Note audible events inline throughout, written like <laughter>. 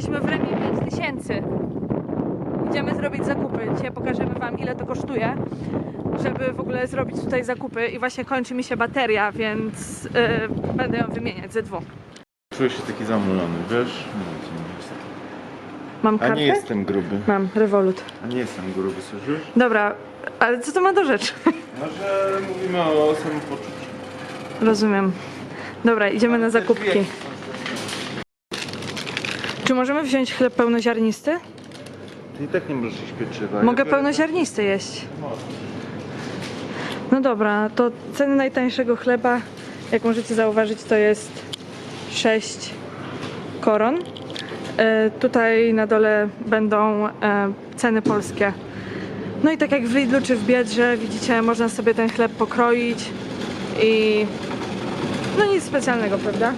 Jesteśmy w Remie 5000. Idziemy zrobić zakupy. Dzisiaj pokażemy Wam, ile to kosztuje, żeby w ogóle zrobić tutaj zakupy. I właśnie kończy mi się bateria, więc yy, będę ją wymieniać ze dwóch. Czuję się taki zamulony, wiesz? Mam A kartę? nie jestem gruby. Mam, Revolut. A nie jestem gruby, słyszysz? Dobra, ale co to ma do rzeczy? No, że mówimy o samopoczuciu. Rozumiem. Dobra, idziemy na zakupki. Czy możemy wziąć chleb pełnoziarnisty? Ty i tak nie możesz iść pieczywa. Mogę Ja pełnoziarnisty jeść. No dobra, to ceny najtańszego chleba, jak możecie zauważyć, to jest 6 koron. E, tutaj na dole będą e, ceny polskie. No i tak jak w Lidlu czy w Biedrze, widzicie, można sobie ten chleb pokroić i no nic specjalnego, prawda?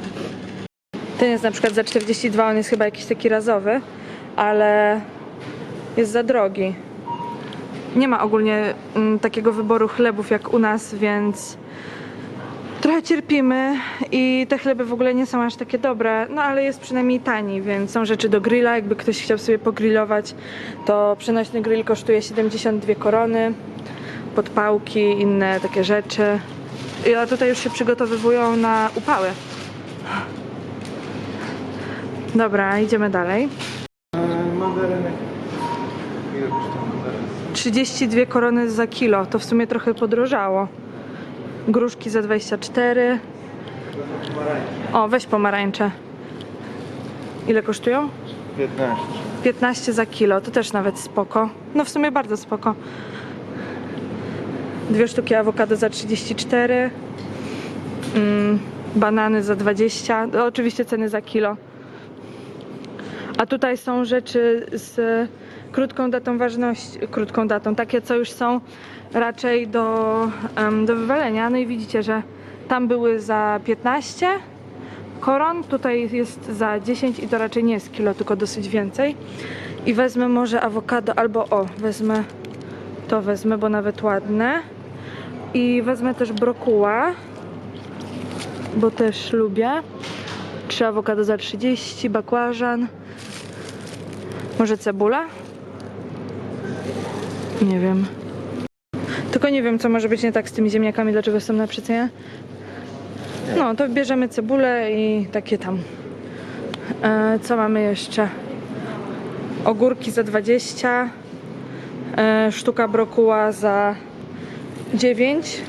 Ten jest na przykład za 42, on jest chyba jakiś taki razowy, ale jest za drogi. Nie ma ogólnie mm, takiego wyboru chlebów jak u nas, więc trochę cierpimy i te chleby w ogóle nie są aż takie dobre, no ale jest przynajmniej tani, więc są rzeczy do grilla, jakby ktoś chciał sobie pogrillować, to przenośny grill kosztuje 72 korony, podpałki, inne takie rzeczy. I a tutaj już się przygotowywują na upały. Dobra, idziemy dalej. Mandarynek. Ile kosztuje mandaryn? 32 korony za kilo, to w sumie trochę podrożało. Gruszki za 24. O, weź pomarańcze. Ile kosztują? 15. 15 za kilo, to też nawet spoko. No w sumie bardzo spoko. Dwie sztuki awokado za 34. Mm, banany za 20. No, oczywiście ceny za kilo. A tutaj są rzeczy z krótką datą ważności, krótką datą, takie co już są raczej do, em, do wywalenia. No i widzicie, że tam były za 15 koron, tutaj jest za 10 i to raczej nie jest kilo, tylko dosyć więcej. I wezmę może awokado albo o, wezmę to wezmę, bo nawet ładne. I wezmę też brokuła, bo też lubię. Trzy awokado za 30, bakłażan. Może cebula? Nie wiem. Tylko nie wiem, co może być nie tak z tymi ziemniakami, dlaczego są na przecenie. No, to bierzemy cebulę i takie tam. E, co mamy jeszcze? Ogórki za 20. E, sztuka brokuła za 9.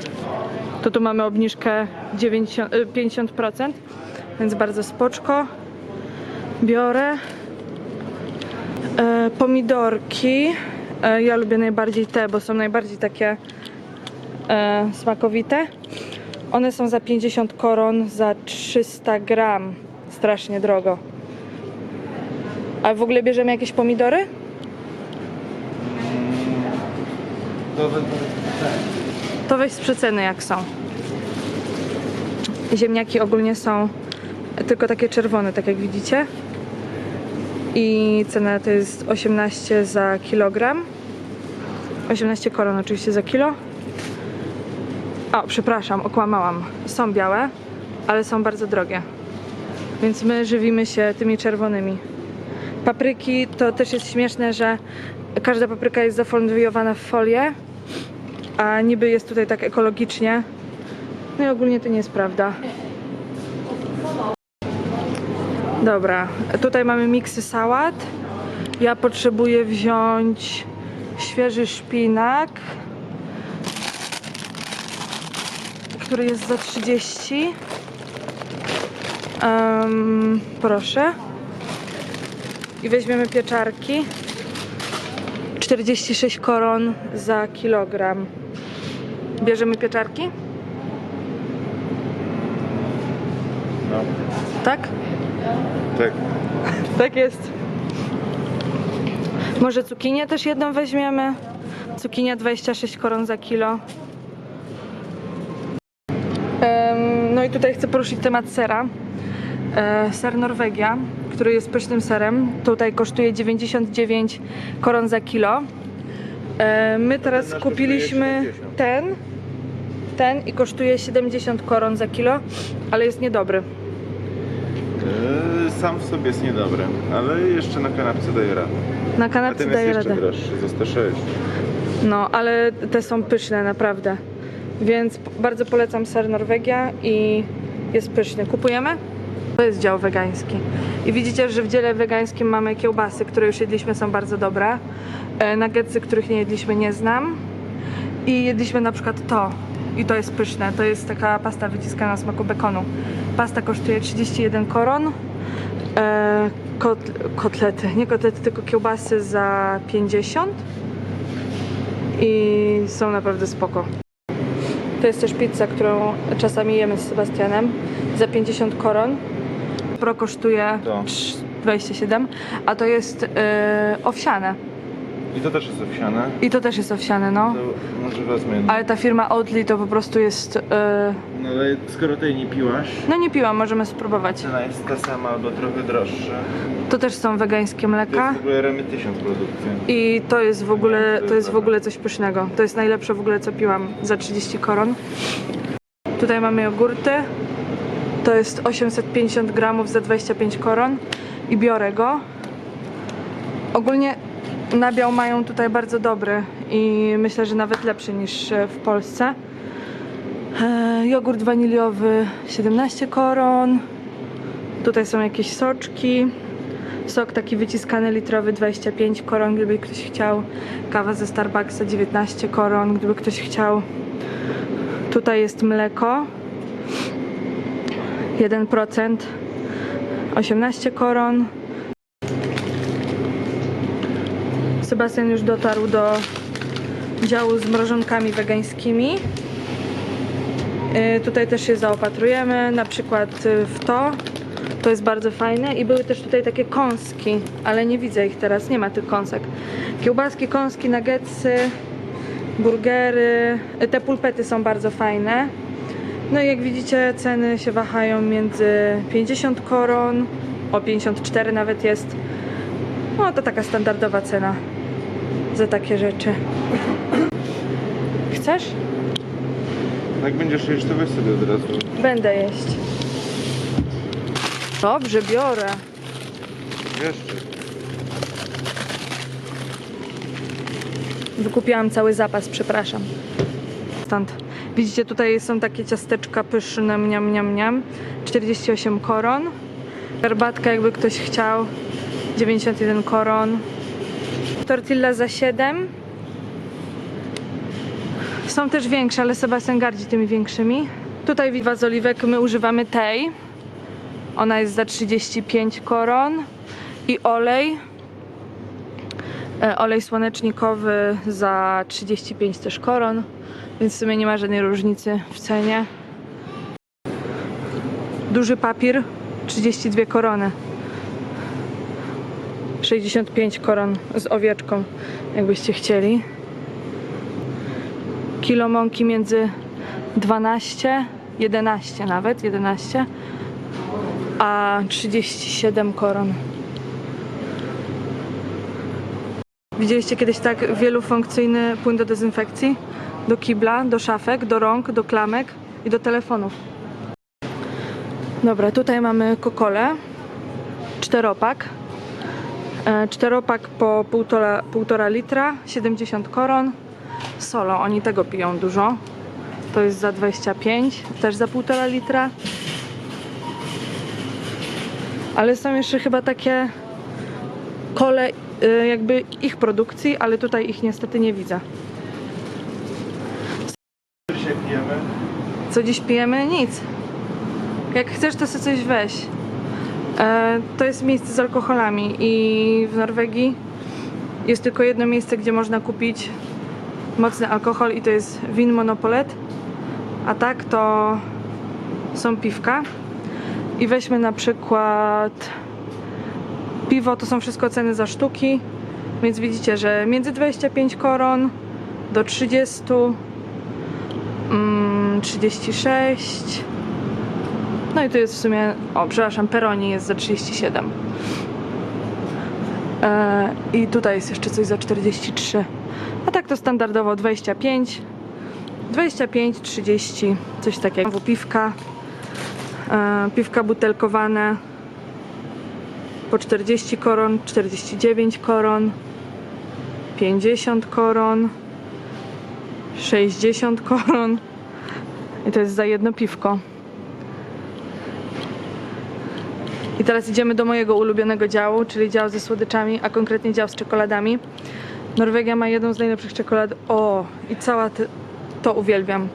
To tu mamy obniżkę 90, e, 50%, więc bardzo spoczko. Biorę. E, pomidorki. E, ja lubię najbardziej te, bo są najbardziej takie e, smakowite. One są za 50 koron za 300 gram. Strasznie drogo. A w ogóle bierzemy jakieś pomidory? To weź z przeceny jak są. Ziemniaki ogólnie są tylko takie czerwone, tak jak widzicie. I cena to jest 18 za kilogram. 18 koron oczywiście za kilo. O, przepraszam, okłamałam. Są białe, ale są bardzo drogie. Więc my żywimy się tymi czerwonymi. Papryki to też jest śmieszne, że każda papryka jest zafoliowana w folię, a niby jest tutaj tak ekologicznie. No i ogólnie to nie jest prawda. Dobra, tutaj mamy miksy sałat. Ja potrzebuję wziąć świeży szpinak, który jest za 30. Em, proszę. I weźmiemy pieczarki. 46 koron za kilogram. Bierzemy pieczarki? No, Tak? Tak. Tak jest. Może cukinię też jedną weźmiemy? Cukinia 26 koron za kilo. No i tutaj chcę poruszyć temat sera. E, Ser Norwegia, który jest pysznym serem, tutaj kosztuje 99 koron za kilo. E, My teraz kupiliśmy kosztuje 70. ten, ten i kosztuje 70 koron za kilo, ale jest niedobry. Yy, sam w sobie jest niedobry, ale jeszcze na kanapce daje radę. Na kanapce ten jest daje jeszcze radę. droższy, za 106. No, ale te są pyszne, naprawdę. Więc p- bardzo polecam ser Norwegia i jest pyszny. Kupujemy? To jest dział wegański. I widzicie, że w dziele wegańskim mamy kiełbasy, które już jedliśmy, są bardzo dobre. E, Nuggetsy, których nie jedliśmy, nie znam. I jedliśmy na przykład to. I to jest pyszne. To jest taka pasta wyciskana na smaku bekonu. Pasta kosztuje 31 koron. E, kot, kotlety, nie kotlety, tylko kiełbasy za 50 i są naprawdę spoko. To jest też pizza, którą czasami jemy z Sebastianem za 50 koron. Pro kosztuje To. trz- 27, a to jest yy, owsiane. I to też jest owsiane. I to też jest owsiane, no. To może wezmę jedno. Ale ta firma Oatly to po prostu jest... Yy, No ale skoro tej nie piłaś, no nie piłam, możemy spróbować. cena jest ta sama albo trochę droższa. To też są wegańskie To mleka. jest w ogóle Remy 1000 produkcji. I to jest w ogóle, to jest w ogóle coś pysznego. To jest najlepsze w ogóle co piłam za 30 koron. Tutaj mamy jogurty. To jest 850 gramów za 25 koron i biorę go. Ogólnie nabiał mają tutaj bardzo dobry i myślę, że nawet lepszy niż e, w Polsce. E, jogurt waniliowy 17 koron. Tutaj są jakieś soczki. Sok taki wyciskany litrowy 25 koron, gdyby ktoś chciał. Kawa ze Starbucksa 19 koron, gdyby ktoś chciał. Tutaj jest mleko. 1% 18 koron. Sebastian już dotarł do działu z mrożonkami wegańskimi. Yy, Tutaj też się zaopatrujemy, na przykład yy, w to. To jest bardzo fajne i były też tutaj takie kąski, ale nie widzę ich teraz, nie ma tych kąsek. Kiełbaski, kąski, nuggetsy, burgery, Yy, te pulpety są bardzo fajne. No i jak widzicie ceny się wahają między 50 koron, o 54 nawet jest. No to taka standardowa cena za takie rzeczy. Chcesz? Jak będziesz jeść, to weź sobie od razu. Będę jeść. Dobrze, biorę. Jeszcze. Wykupiłam cały zapas, przepraszam. Stąd. Widzicie, tutaj są takie ciasteczka pyszne, mniam, mniam, mniam. 48 koron. Herbatka, jakby ktoś chciał. 91 koron. Tortilla za 7. Są też większe, ale Sebastian gardzi tymi większymi. Tutaj wiwa z oliwek my używamy tej. Ona jest za 35 koron. I olej. E, Olej słonecznikowy za 35 też koron, więc w sumie nie ma żadnej różnicy w cenie. Duży papier 32 korony. 65 koron z owieczką, jakbyście chcieli. Kilo mąki między 12, 11 nawet, 11, a 37 koron. Widzieliście kiedyś tak wielofunkcyjny płyn do dezynfekcji? Do kibla, do szafek, do rąk, do klamek i do telefonów. Dobra, tutaj mamy kokole. Czteropak. E, Czteropak po półtora, półtora litra, 70 koron. Solo, oni tego piją dużo. To jest za 25, też za półtora litra. Ale są jeszcze chyba takie kole y, jakby ich produkcji, ale tutaj ich niestety nie widzę. Co dziś pijemy? Nic. Jak chcesz, to sobie coś weź. E, to jest miejsce z alkoholami i w Norwegii jest tylko jedno miejsce, gdzie można kupić mocny alkohol i to jest Win Monopolet. A tak to są piwka. I weźmy na przykład piwo, to są wszystko ceny za sztuki. Więc widzicie, że między 25 koron do 30 Mm, 36. No i tu jest w sumie, o przepraszam, Peroni jest za 37. E, I tutaj jest jeszcze coś za 43. A tak to standardowo 25. 25, 30, coś takiego. Znowu Piwka. E, piwka butelkowane po 40 koron, 49 koron, 50 koron, 60 koron. I to jest za jedno piwko. I teraz idziemy do mojego ulubionego działu, czyli dział ze słodyczami, a konkretnie dział z czekoladami. Norwegia ma jedną z najlepszych czekolad. O, i cała te, to uwielbiam.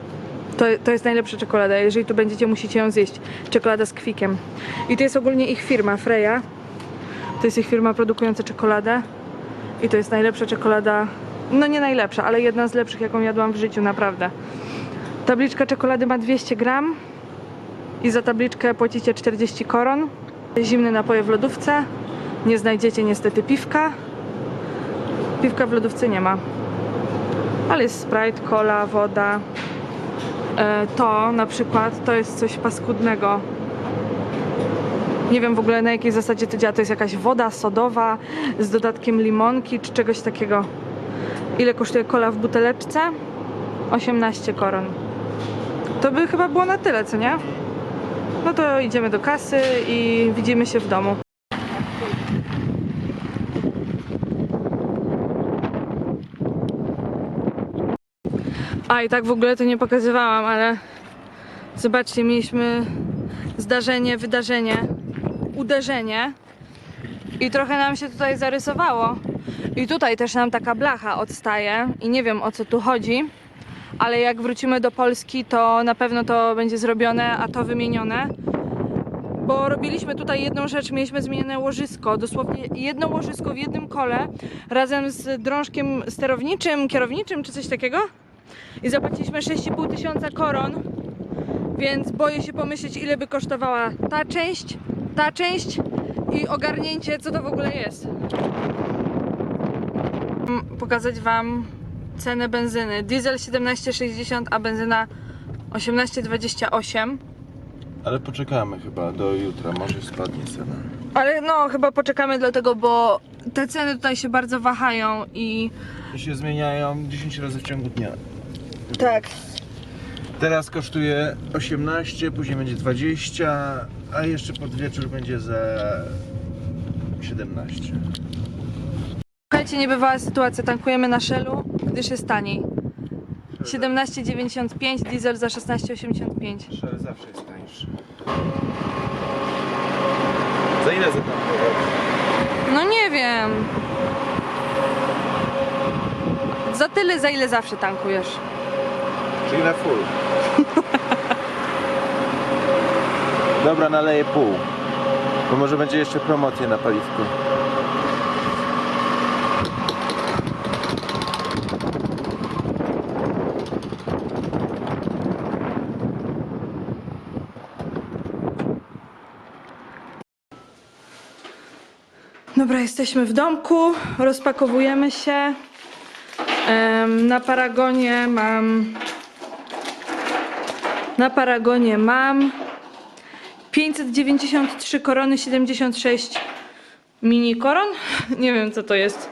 To, to jest najlepsza czekolada. Jeżeli tu będziecie, musicie ją zjeść. Czekolada z kwikiem. I to jest ogólnie ich firma, Freya. To jest ich firma produkująca czekoladę. I to jest najlepsza czekolada. No nie najlepsza, ale jedna z lepszych, jaką jadłam w życiu, naprawdę. Tabliczka czekolady ma 200 gram. I za tabliczkę płacicie 40 koron. Zimne napoje w lodówce. Nie znajdziecie niestety piwka. Piwka w lodówce nie ma. Ale jest Sprite, cola, woda. E, To na przykład to jest coś paskudnego. Nie wiem w ogóle na jakiej zasadzie to działa. To jest jakaś woda sodowa z dodatkiem limonki czy czegoś takiego. Ile kosztuje cola w buteleczce? 18 koron. To by chyba było na tyle, co nie? No to idziemy do kasy i widzimy się w domu. A i tak w ogóle to nie pokazywałam, ale zobaczcie, mieliśmy zdarzenie, wydarzenie, uderzenie i trochę nam się tutaj zarysowało. I tutaj też nam taka blacha odstaje i nie wiem o co tu chodzi, ale jak wrócimy do Polski, to na pewno to będzie zrobione, a to wymienione. Bo robiliśmy tutaj jedną rzecz, mieliśmy zmienione łożysko, dosłownie jedno łożysko w jednym kole razem z drążkiem sterowniczym, kierowniczym czy coś takiego i zapłaciliśmy 6,5 tysiąca koron, więc boję się pomyśleć, ile by kosztowała ta część, ta część i ogarnięcie, co to w ogóle jest. Mm, Pokazać Wam cenę benzyny. Diesel 17,60, a benzyna 18,28. Ale poczekamy chyba do jutra, może spadnie cena. Ale no, chyba poczekamy dlatego, bo te ceny tutaj się bardzo wahają i I się zmieniają 10 razy w ciągu dnia. tak, Teraz kosztuje 18, później będzie 20, a jeszcze pod wieczór będzie za 17. Słuchajcie, niebywała sytuacja, tankujemy na Shellu, gdyż jest taniej. 17,95, diesel za 16,85. Szary zawsze jest tańszy. Za ile zatankować? No nie wiem. Za tyle, za ile zawsze tankujesz. Czyli na full. <laughs> Dobra, naleję pół. Bo może będzie jeszcze promocja na paliwko. Jesteśmy w domku, rozpakowujemy się. Na paragonie mam. Na paragonie mam 593 korony, 76 mini koron. <laughs> Nie wiem co to jest.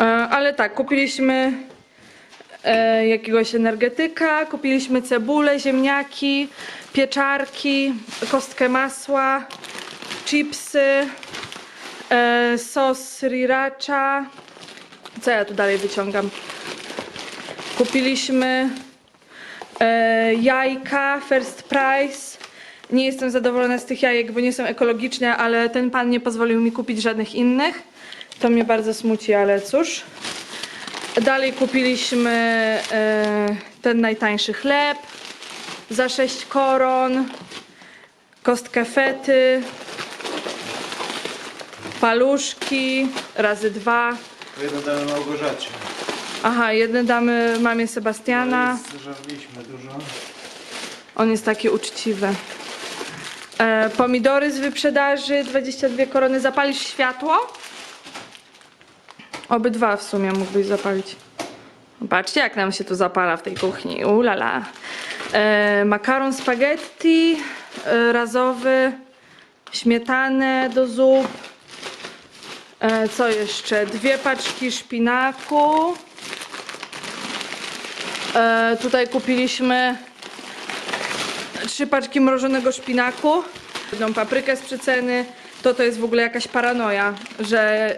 E, ale tak, kupiliśmy e, jakiegoś energetyka, kupiliśmy cebulę, ziemniaki, pieczarki, kostkę masła, chipsy, e, sos sriracha. Co ja tu dalej wyciągam? Kupiliśmy e, jajka First Price. Nie jestem zadowolona z tych jajek, bo nie są ekologiczne, ale ten pan nie pozwolił mi kupić żadnych innych. To mnie bardzo smuci, ale cóż. Dalej kupiliśmy e, ten najtańszy chleb za 6 koron, kostkę fety, paluszki razy dwa. Jedno damy Małgorzacie. Aha, jedne damy mamie Sebastiana. Zażarliśmy dużo. On jest taki uczciwy. E, pomidory z wyprzedaży, 22 korony. Zapalisz światło? Obydwa w sumie mógłbyś zapalić. Patrzcie, jak nam się tu zapala w tej kuchni. Ulala. E, makaron spaghetti e, razowy, śmietanę do zup. E, co jeszcze? Dwie paczki szpinaku. E, tutaj kupiliśmy trzy paczki mrożonego szpinaku, jedną paprykę z przeceny, to to jest w ogóle jakaś paranoja, że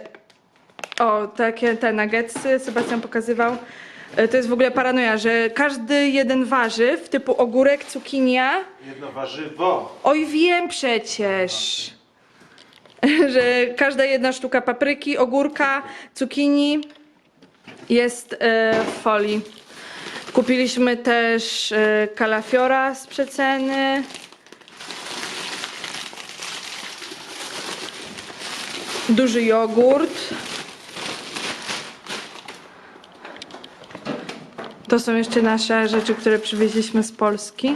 o, takie te nuggetsy Sebastian pokazywał. E, To jest w ogóle paranoja, że każdy jeden warzyw, typu ogórek, cukinia, Jedno warzywo. oj wiem przecież, <laughs> że każda jedna sztuka papryki, ogórka, cukinii jest e, w folii. Kupiliśmy też e, kalafiora z przeceny. Duży jogurt. To są jeszcze nasze rzeczy, które przywieźliśmy z Polski.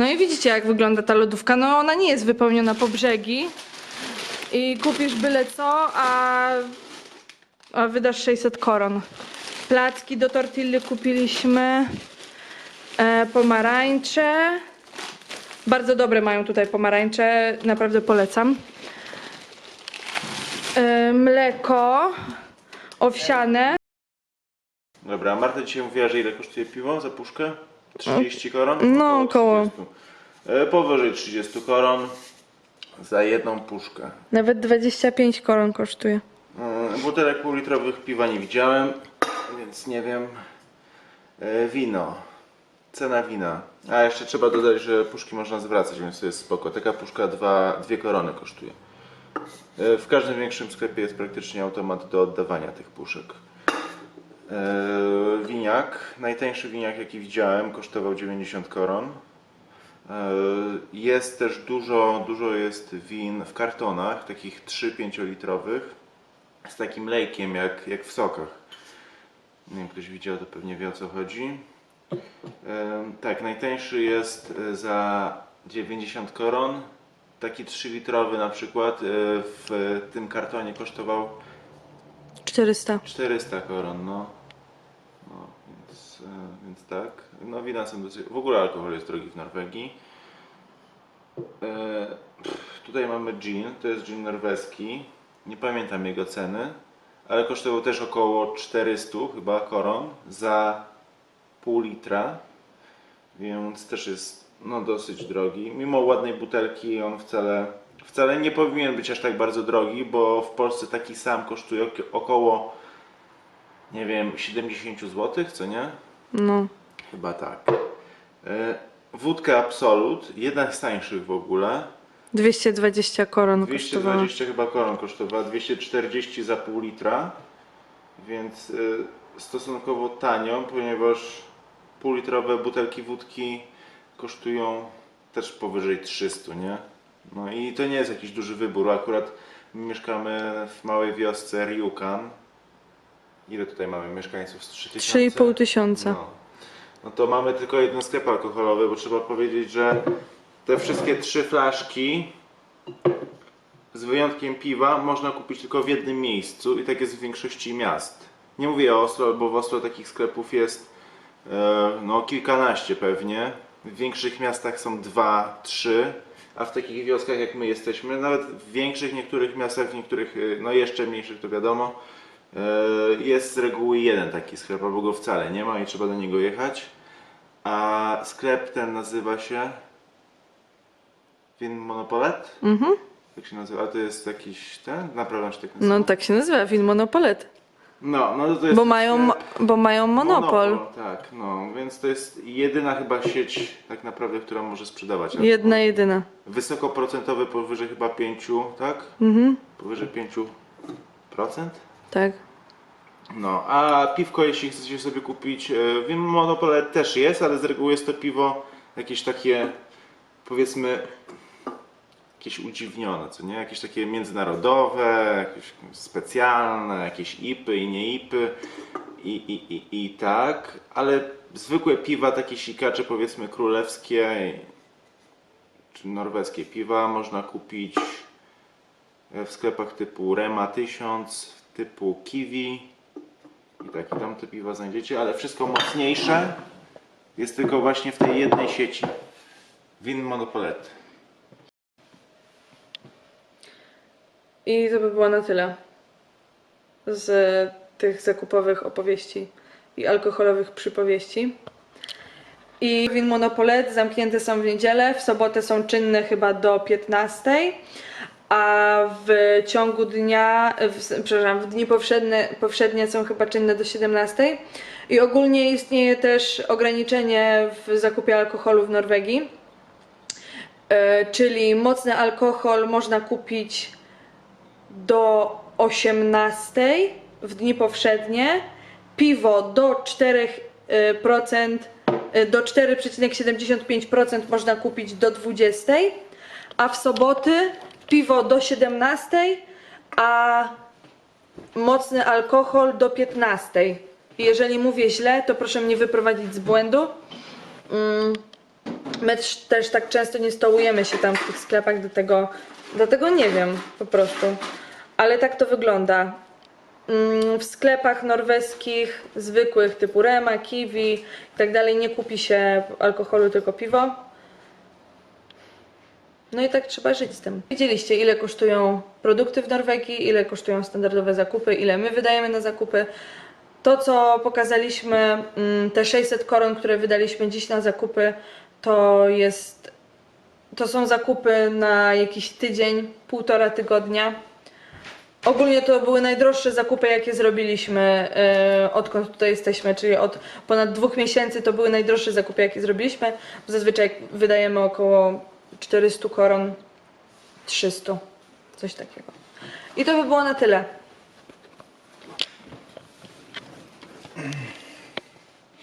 No i widzicie, jak wygląda ta lodówka. No ona nie jest wypełniona po brzegi. I kupisz byle co, a, a wydasz 600 koron. Placki do tortilly kupiliśmy. E, pomarańcze. Bardzo dobre mają tutaj pomarańcze. Naprawdę polecam. E, mleko owsiane. Dobra, a Marta dzisiaj mówiła, że ile kosztuje piwo za puszkę? 30 koron? No, około. 30. E, Powyżej 30 koron za jedną puszkę. Nawet 25 koron kosztuje. E, Butelek półlitrowych piwa nie widziałem, więc nie wiem. E, Wino. Cena wina. A jeszcze trzeba dodać, że puszki można zwracać, więc to jest spoko. Taka puszka dwa, dwie korony kosztuje. E, W każdym większym sklepie jest praktycznie automat do oddawania tych puszek. E, Winiak. Najtańszy winiak jaki widziałem kosztował 90 koron. E, Jest też dużo, dużo jest win w kartonach, takich 3-5 litrowych z takim lejkiem jak, jak w sokach. Nie wiem, ktoś widział, to pewnie wie o co chodzi. Em, Tak, najtańszy jest e, za 90 koron. Taki 3-litrowy na przykład e, w tym kartonie kosztował 400. 400 koron, no. No więc, e, więc tak. No wina są dosyć... W ogóle alkohol jest drogi w Norwegii. E, pff, tutaj mamy gin, to jest gin norweski. Nie pamiętam jego ceny, ale kosztował też około 400 chyba koron za pół litra. Więc też jest no, dosyć drogi. Mimo ładnej butelki on wcale, wcale nie powinien być aż tak bardzo drogi, bo w Polsce taki sam kosztuje ok- około nie wiem 70 zł, co nie? No. Chyba tak. E, Wódka Absolut, jedna z tańszych w ogóle. 220 koron kosztowała. 220 chyba koron kosztowała, 240 za pół litra, więc y, stosunkowo tanio, ponieważ półlitrowe butelki wódki kosztują też powyżej 300, nie? No i to nie jest jakiś duży wybór, akurat my mieszkamy w małej wiosce Ryukan. Ile tutaj mamy mieszkańców? Z 3000? 3,5 tysiąca. No. no to mamy tylko jeden sklep alkoholowy, bo trzeba powiedzieć, że te wszystkie trzy flaszki z wyjątkiem piwa można kupić tylko w jednym miejscu i tak jest w większości miast. Nie mówię o Oslo, bo w Oslo takich sklepów jest e, no kilkanaście pewnie. W większych miastach są dwa, trzy, a w takich wioskach jak my jesteśmy, nawet w większych niektórych miastach, w niektórych e, no jeszcze mniejszych to wiadomo, jest z reguły jeden taki sklep, albo go wcale nie ma i trzeba do niego jechać. A sklep ten nazywa się Win Monopolet? Mhm. Jak się nazywa? A to jest jakiś ten? Naprawdę się tak nazywa? No tak się nazywa, Win Monopolet. No, no to jest Bo mają, bo mają monopol. Tak, no, więc to jest jedyna chyba sieć tak naprawdę, która może sprzedawać. Jedna, jedyna. Wysokoprocentowy powyżej chyba 5, tak? Mhm. Powyżej 5%? Tak. No, a piwko jeśli chcecie sobie kupić, e, wiem, Monopole też jest, ale z reguły jest to piwo jakieś takie, powiedzmy, jakieś udziwnione, co nie? Jakieś takie międzynarodowe, jakieś specjalne, jakieś IPy i nie IPy i, i, i, i tak, ale zwykłe piwa, takie sikacze powiedzmy królewskie czy norweskie piwa można kupić w sklepach typu Rema 1000, typu Kiwi i takie tam te piwa znajdziecie, ale wszystko mocniejsze jest tylko właśnie w tej jednej sieci. Win Monopolet. I to by było na tyle z tych zakupowych opowieści i alkoholowych przypowieści. I win Monopolet zamknięte są w niedzielę, w sobotę są czynne chyba do 15, a w ciągu dnia, w, przepraszam, w dni powszednie, powszednie są chyba czynne do 17. I ogólnie istnieje też ograniczenie w zakupie alkoholu w Norwegii, e, czyli mocny alkohol można kupić do 18 w dni powszednie, piwo do 4%, e, do 4,75% można kupić do 20, a w soboty piwo do 17, a mocny alkohol do 15. I Jeżeli mówię źle, to proszę mnie wyprowadzić z błędu. Mm, My też, tak często nie stołujemy się tam w tych sklepach, do tego, dlatego nie wiem po prostu. Ale tak to wygląda. Mm, W sklepach norweskich, zwykłych typu Rema, Kiwi i tak nie kupi się alkoholu, tylko piwo. No i tak trzeba żyć z tym. Widzieliście, ile kosztują produkty w Norwegii, ile kosztują standardowe zakupy, ile my wydajemy na zakupy. To, co pokazaliśmy, mm, te 600 koron, które wydaliśmy dziś na zakupy, to jest. To są zakupy na jakiś tydzień, półtora tygodnia. Ogólnie to były najdroższe zakupy, jakie zrobiliśmy, e, odkąd tutaj jesteśmy, czyli od ponad dwóch miesięcy to były najdroższe zakupy, jakie zrobiliśmy. Zazwyczaj wydajemy około 400 koron, 300, coś takiego. I to by było na tyle.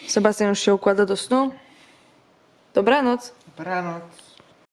Sebastian już się układa do snu. Dobranoc. Dobranoc.